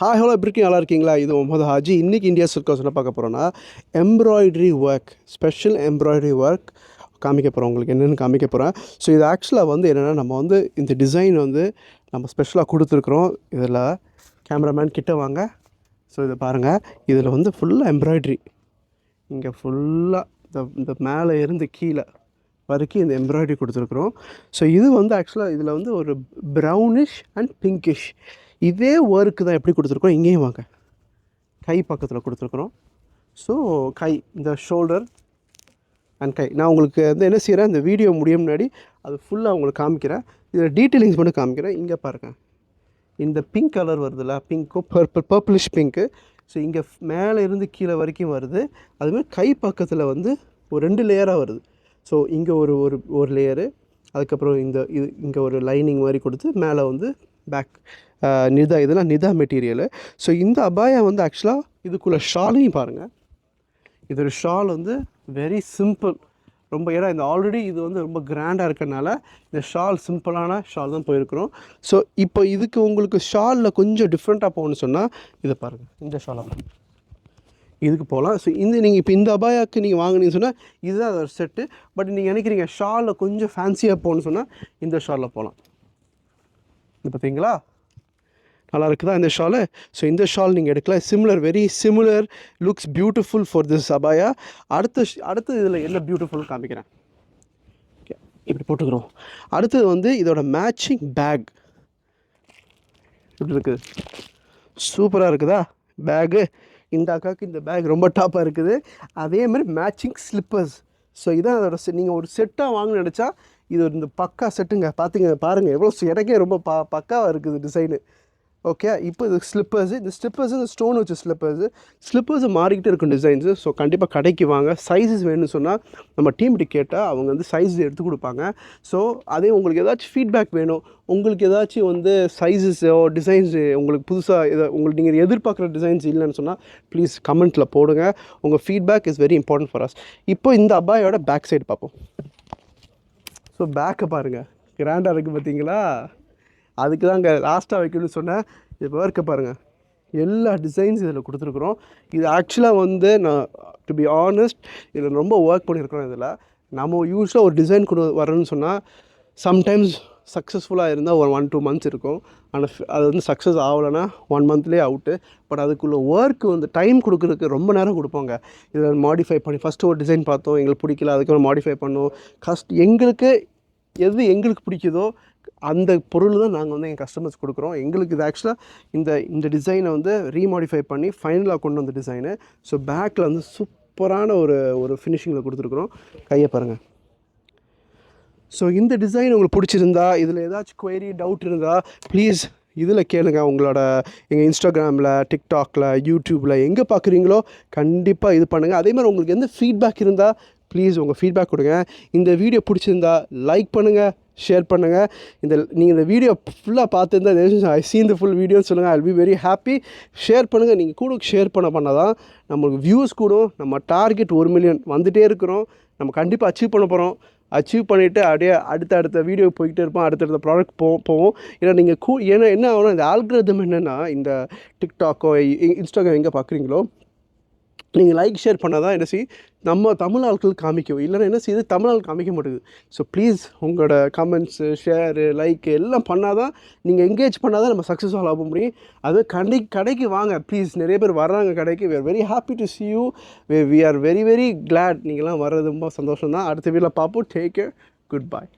Hi hello எப்படி நல்லா இருக்கீங்களா? இது முகமது ஹாஜி. இன்றைக்கி இந்தியா சில்காஸ் என்ன பார்க்க போகிறோன்னா embroidery work special embroidery work காமிக்க போகிறோம் உங்களுக்கு என்னென்னு காமிக்க போகிறேன் ஸோ இது ஆக்சுவலாக வந்து என்னென்னா நம்ம வந்து இந்த டிசைன் வந்து நம்ம ஸ்பெஷலாக கொடுத்துருக்குறோம். இதில் கேமராமேன் கிட்ட வாங்க. ஸோ இதை பாருங்கள் இதில் வந்து ஃபுல்லாக எம்ப்ராய்டரி இங்கே ஃபுல்லாக இந்த இந்த மேலே இருந்து கீழே வரைக்கும் இந்த எம்ப்ராய்டரி கொடுத்துருக்குறோம். ஸோ இது வந்து ஆக்சுவலாக இதில் வந்து ஒரு ப்ரௌனிஷ் அண்ட் பிங்கிஷ் இதே ஒர்க்கு தான் எப்படி கொடுத்துருக்கோம்? இங்கேயும் வாங்க. கை பக்கத்தில் கொடுத்துருக்குறோம். ஸோ கை இந்த ஷோல்டர் அண்ட் கை. நான் உங்களுக்கு வந்து என்ன செய்கிறேன் இந்த வீடியோ முடியும் முன்னாடி அது ஃபுல்லாக உங்களுக்கு காமிக்கிறேன். இதில் டீட்டெயிலிங்ஸ் மட்டும் காமிக்கிறேன். இங்கே பாருங்கள் இந்த பிங்க் கலர் வருதுல்ல பிங்க்கும் பர்பிள் பர்பிளிஷ் பிங்க்கு ஸோ இங்கே மேலே இருந்து கீழே வரைக்கும் வருது. அதுமாதிரி கை பக்கத்தில் வந்து ஒரு ரெண்டு லேயராக வருது. ஸோ இங்கே ஒரு ஒரு ஒரு லேயரு அதுக்கப்புறம் இந்த இது இங்கே ஒரு லைனிங் மாதிரி கொடுத்து மேலே வந்து பேக் uh, நிதா இதெல்லாம் நிதா மெட்டீரியலு ஸோ இந்த அபாயா வந்து ஆக்சுவலாக இதுக்குள்ளே ஷாலையும் பாருங்கள் இது ஒரு ஷால் வந்து வெரி சிம்பிள் ரொம்ப ஏன்னா இந்த ஆல்ரெடி இது வந்து ரொம்ப கிராண்டாக இருக்கறனால இந்த ஷால் சிம்பிளான ஷால் தான் போயிருக்கிறோம். ஸோ இப்போ இதுக்கு உங்களுக்கு ஷாலில் கொஞ்சம் டிஃப்ரெண்ட்டாக போகணும்னு சொன்னால் இதை பாருங்கள் இந்த ஷாலாக பாருங்கள் இதுக்கு போகலாம். ஸோ இந்த நீங்கள் இப்போ இந்த அபாயாவுக்கு நீங்கள் வாங்கினீங்கன்னு சொன்னால் இதுதான் ஒரு செட்டு பட் நீங்கள் நினைக்கிறீங்க ஷாலில் கொஞ்சம் ஃபேன்சியாக போகணும்னு சொன்னால் இந்த ஷாலில் போகலாம். இது பார்த்தீங்களா? நல்லா இருக்குதா இந்த ஷாலு? ஸோ இந்த ஷால் நீங்கள் எடுக்கலாம். Similar very similar looks beautiful for this அபாயா அடுத்த அடுத்து இதில் என்ன பியூட்டிஃபுல்னு காமிக்கிறேன்? ஓகே இப்படி போட்டுக்கிறோம். அடுத்தது வந்து இதோட மேட்சிங் பேக் இப்படி இருக்குது? சூப்பராக இருக்குதா? பேகு இந்த அக்காவுக்கு இந்த பேக் ரொம்ப டாப்பாக இருக்குது. அதே மாதிரி மேட்சிங் ஸ்லிப்பர்ஸ் ஸோ இதான் அதோட நீங்கள் ஒரு செட்டாக வாங்க நினச்சா இது இந்த பக்கா செட்டுங்க. பார்த்திங்க பாருங்கள் எவ்வளோ எனக்கே ரொம்ப ப பக்காவாக இருக்குது டிசைனு ஓகே இப்போ இது ஸ்லிப்பர்ஸு இந்த ஸ்லிப்பர்ஸு இந்த ஸ்டோன் வச்ச ஸ்லிப்பர்ஸு ஸ்லிப்பர்ஸு மாறிக்கிட்டே இருக்கும் டிசைன்ஸு ஸோ கண்டிப்பாக கடைக்கு வாங்க. சைஸஸ் வேணும்னு சொன்னால் நம்ம டீம்கிட்ட கேட்டால் அவங்க வந்து சைஸ் எடுத்து கொடுப்பாங்க. ஸோ அதே உங்களுக்கு ஏதாச்சும் ஃபீட்பேக் வேணும். உங்களுக்கு ஏதாச்சும் வந்து சைஸஸோ டிசைன்ஸ் உங்களுக்கு புதுசாக இதை உங்களுக்கு நீங்கள் எதிர்பார்க்குற டிசைன்ஸ் இல்லைன்னு சொன்னால் ப்ளீஸ் கமெண்ட்டில் போடுங்க. உங்கள் feedback is very important for us இப்போ இந்த அபாயோட பேக் சைடு பார்ப்போம். ஸோ பேக்கை பாருங்கள் கிராண்டாக இருக்குது பார்த்தீங்களா அதுக்கு தான் அங்கே லாஸ்ட்டாக வைக்கணும்னு சொன்னேன். இது இருக்க பாருங்கள் எல்லா டிசைன்ஸ் இதில் கொடுத்துருக்குறோம். இது ஆக்சுவலாக வந்து நான் டு பி ஆனஸ்ட் இதில் ரொம்ப ஒர்க் பண்ணியிருக்கிறோம் இதில். நம்ம யூஸ்வலாக ஒரு டிசைன் கொடு வரணும்னு சொன்னால் சம்டைம்ஸ் சக்ஸஸ்ஃபுல்லாக இருந்தால் ஒரு ஒன் டூ மந்த்ஸ் இருக்கும். ஆனால் அது வந்து சக்ஸஸ் ஆகலைன்னா ஒன் மந்த்லேயே அவுட்டு பட் அதுக்குள்ள ஒர்க் வந்து டைம் கொடுக்குறதுக்கு ரொம்ப நேரம் கொடுப்போங்க. இதில் மாடிஃபை பண்ணி ஃபஸ்ட்டு ஒரு டிசைன் பார்த்தோம் எங்களுக்கு பிடிக்கல அதுக்கப்புறம் மாடிஃபை பண்ணோம். கஸ்ட் எங்களுக்கு எது எங்களுக்கு பிடிக்குதோ அந்த பொருள் தான் நாங்கள் வந்து எங்கள் கஸ்டமர்ஸ் கொடுக்குறோம். எங்களுக்கு இது ஆக்சுவலாக இந்த இந்த டிசைனை வந்து ரீமாடிஃபை பண்ணி ஃபைனலாக கொண்டு வந்த டிசைனு ஸோ பேக்கில் வந்து சூப்பரான ஒரு ஒரு ஃபினிஷிங்கில் கொடுத்துருக்குறோம். கையை பாருங்கள் ஸோ இந்த டிசைன் உங்களுக்கு பிடிச்சிருந்தா இதில் ஏதாச்சும் கொயரி டவுட் இருந்தால் ப்ளீஸ் இதில் கேளுங்க. உங்களோட எங்கள் இன்ஸ்டாகிராமில் டிக்டாக்ல யூடியூப்பில் எங்கே பார்க்குறீங்களோ கண்டிப்பாக இது பண்ணுங்கள் அதே மாதிரி உங்களுக்கு எந்த ஃபீட்பேக் இருந்தால் ப்ளீஸ் உங்கள் ஃபீட்பேக் கொடுங்க. இந்த வீடியோ பிடிச்சிருந்தா லைக் பண்ணுங்கள் ஷேர் பண்ணுங்கள் இந்த நீங்கள் இந்த வீடியோ ஃபுல்லாக பார்த்துருந்தா ஐ சீன் த ஃபுல் வீடியோன்னு சொல்லுங்கள் I be very happy share பண்ணுங்கள் நீங்கள் கூட ஷேர் பண்ண பண்ண தான் நம்மளுக்கு வியூஸ் கூடும். நம்ம டார்கெட் ஒரு மில்லியன் வந்துகிட்டே இருக்கிறோம். நம்ம கண்டிப்பாக அச்சீவ் பண்ண போகிறோம் அச்சீவ் பண்ணிவிட்டு அப்படியே அடுத்த அடுத்த வீடியோ போய்கிட்டே இருப்போம். அடுத்தடுத்த ப்ராடக்ட் போவோம் போவோம். ஏன்னா நீங்கள் கூ ஏன்னா என்ன ஆகும்னா இந்த ஆல்கிரதம் என்னென்னா இந்த டிக்டாக்கோ இன்ஸ்டாகிராம் எங்கே பார்க்குறீங்களோ நீங்கள் லைக் ஷேர் பண்ணால் தான் என்ன செய்யும்? நம்ம தமிழ் ஆட்கள் காமிக்கும். இல்லைன்னா என்ன செய்யுது தமிழ் ஆள் காமிக்க மாட்டேங்குது. ஸோ ப்ளீஸ் உங்களோட கமெண்ட்ஸு ஷேரு லைக்கு எல்லாம் பண்ணால் தான் நீங்கள் என்கேஜ் பண்ணால் தான் நம்ம சக்ஸஸ்ஃபுல் ஆக முடியும். அது கடை கடைக்கு வாங்க. ப்ளீஸ் நிறைய பேர் வர்றாங்க கடைக்கு. We are very happy to see you we are very very glad நீங்கள்லாம் வர்றது ரொம்ப சந்தோஷம் தான் அடுத்த வீட்டில் பார்ப்போம். டேக் கேர் குட் பாய்